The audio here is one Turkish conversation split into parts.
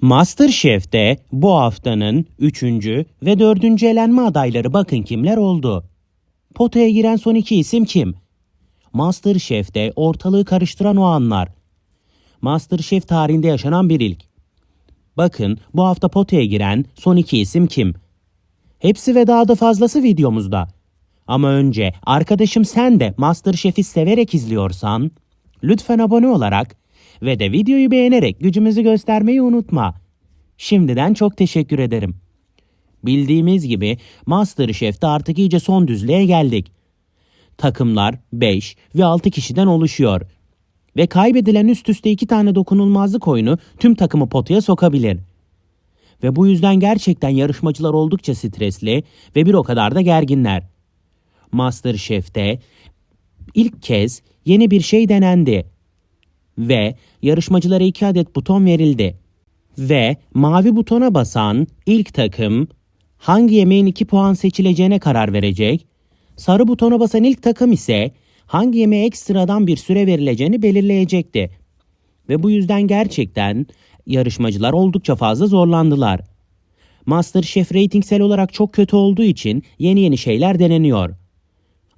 Masterchef'te bu haftanın 3. ve 4. elenme adayları bakın kimler oldu. Potaya giren son iki isim kim? Masterchef'te ortalığı karıştıran o anlar. Masterchef tarihinde yaşanan bir ilk. Bakın bu hafta potaya giren son iki isim kim? Hepsi ve daha da fazlası videomuzda. Ama önce arkadaşım sen de Masterchef'i severek izliyorsan lütfen abone olarak ve de videoyu beğenerek gücümüzü göstermeyi unutma. Şimdiden çok teşekkür ederim. Bildiğimiz gibi Masterchef'te artık iyice son düzlüğe geldik. Takımlar 5 ve 6 kişiden oluşuyor. Ve kaybedilen üst üste iki tane dokunulmazlık oyunu tüm takımı potaya sokabilir. Ve bu yüzden gerçekten yarışmacılar oldukça stresli ve bir o kadar da gerginler. Masterchef'te ilk kez yeni bir şey denendi. Ve yarışmacılara iki adet buton verildi. Ve mavi butona basan ilk takım hangi yemeğin 2 puan seçileceğine karar verecek. Sarı butona basan ilk takım ise hangi yemeğe ekstradan bir süre verileceğini belirleyecekti. Ve bu yüzden gerçekten yarışmacılar oldukça fazla zorlandılar. Masterchef reytingsel olarak çok kötü olduğu için yeni yeni şeyler deneniyor.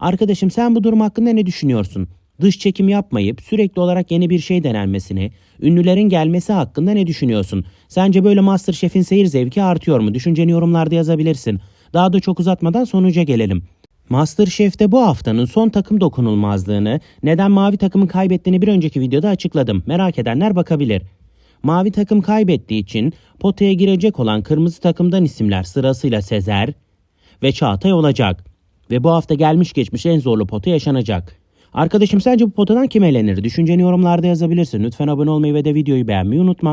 Arkadaşım sen bu durum hakkında ne düşünüyorsun? Dış çekim yapmayıp sürekli olarak yeni bir şey denenmesini, ünlülerin gelmesi hakkında ne düşünüyorsun? Sence böyle Masterchef'in seyir zevki artıyor mu? Düşünceni yorumlarda yazabilirsin. Daha da çok uzatmadan sonuca gelelim. Masterchef'te bu haftanın son takım dokunulmazlığını, neden mavi takımın kaybettiğini bir önceki videoda açıkladım. Merak edenler bakabilir. Mavi takım kaybettiği için potaya girecek olan kırmızı takımdan isimler sırasıyla Sezer ve Çağatay olacak. Ve bu hafta gelmiş geçmiş en zorlu pota yaşanacak. Arkadaşım sence bu potadan kim elenir? Düşünceni yorumlarda yazabilirsin. Lütfen abone olmayı ve de videoyu beğenmeyi unutma.